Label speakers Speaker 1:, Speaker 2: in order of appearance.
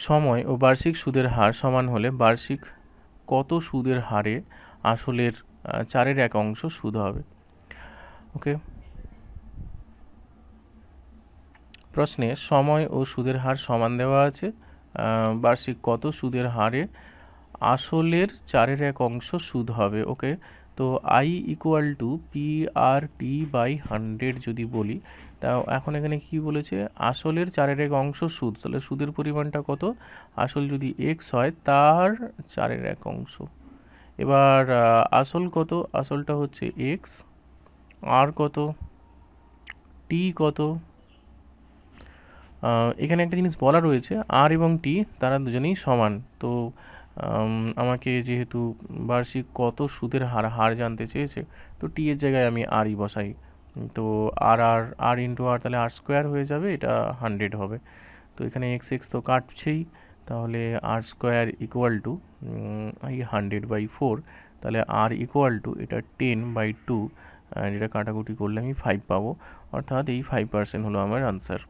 Speaker 1: সময় ও বার্ষিক সুদের হার সমান হলে বার্ষিক কত সুদের হারে আসলের চারের এক অংশ সুদ হবে? ওকে প্রশ্নে সময় ও সুদের হার সমান দেওয়া আছে বার্ষিক কত সুদের হারে আসলের চারের এক অংশ সুদ হবে? ওকে তো I equal to P R T by hundred যদি বলি, তা এখন এখানে কি বলেছে? আসলের চারের এক অংশ সুদ। তাহলে সুদের পরিমাণটা কত? আসল যদি এক্স হয়, তার চারের এক অংশ। এবার আসল কত? আসলটা হচ্ছে এক্স আর কত? টি কত? এখানে একটা জিনিস বলা রয়েছে আর এবং টি তারা দুজনেই সমান। তো আমাকে যেহেতু বার্ষিক কত সুদের হার হার জানতে চেয়েছে, তো টি এর জায়গায় আমি আরই বসাই। তো আর আর আর ইন্টু আর তাহলে আর স্কোয়ার হয়ে যাবে, এটা হান্ড্রেড হবে। তো এখানে এক্স এক্স তো কাটছেই, তাহলে আর স্কোয়ার ইকুয়াল টু এই হান্ড্রেড বাই ফোর তাহলে আর ইকুয়াল টু এটা টেন বাই টু এটা কাটাকুটি করলে আমি ফাইভ পাবো। অর্থাৎ এই ফাইভ পার্সেন্ট হলো আমার আনসার